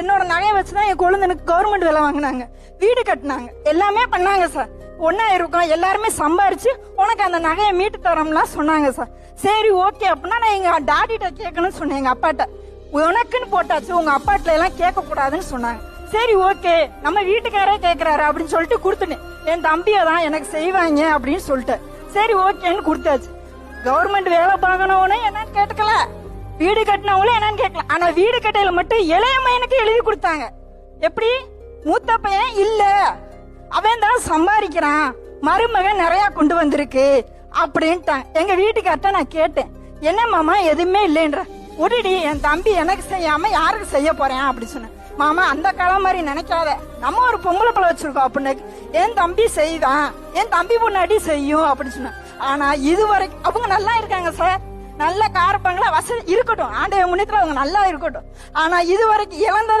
என்னோட நகையை வச்சுதான் என் குழந்தைனுக்கு கவர்மெண்ட் வேலை வாங்கினாங்க. வீடு கட்டினாங்க. எல்லாமே பண்ணாங்க சார் ஒன்னா இருக்கோம் எல்லாருமே சம்பாரிச்சு உனக்கு அந்த நகையை மீட்டு தரோம்லாம் சொன்னாங்க சார் சரி ஓகே அப்படின்னா நான் எங்க டாடிட்ட கேட்கணும்னு சொன்னேன் எங்க அப்பாட்ட. உனக்குன்னு போட்டாச்சு. உங்க அப்பாட்ல எல்லாம் கேட்க கூடாதுன்னு சொன்னாங்க. சரி ஓகே நம்ம வீட்டுக்காரே கேக்குறாரு அப்படின்னு சொல்லிட்டு கொடுத்துனேன் என் தம்பியை தான் எனக்கு செய்வாங்க அப்படின்னு சொல்லிட்டு சரி ஓகேன்னு கொடுத்தாச்சு. கவர்மெண்ட் வேலை பார்க்கணும்னு என்னன்னு கேட்டுக்கல. வீடு கட்டினவங்களும் என்னன்னு கேட்கலாம். ஆனா வீடு கட்டையில மட்டும் இளைய பையனுக்கு எழுதி கொடுத்தாங்க. எப்படி? மூத்த பையன் இல்ல. அவன் தான் சம்பாதிக்கிறான். மருமகன் நிறைய கொண்டு வந்திருக்கு அப்படின்ட்டான். எங்க வீட்டுக்கார்ட்ட நான் கேட்டேன். என்ன மாமா எதுவுமே இல்லைன்ற. உடடி என் தம்பி எனக்கு செய்யாம யாருக்கு செய்ய போறேன் அப்படி சொன்னேன். மாமா அந்த காலம் மாதிரி நினைக்காத. நம்ம ஒரு பொம்பளை பிள்ளை வச்சிருக்கோம் அப்படின்னு. என் தம்பி செய்வான் என் தம்பி பொண்ணாடி செய்யும் அப்படின்னு சொன்னேன். ஆனா இது வரைக்கும் அவங்க நல்லா இருக்காங்க சார். நல்ல கார் பங்களா வசதி இருக்கட்டும். ஆண்டவன் முன்னத்துல அவங்க நல்லா இருக்கட்டும். ஆனா இது வரைக்கும்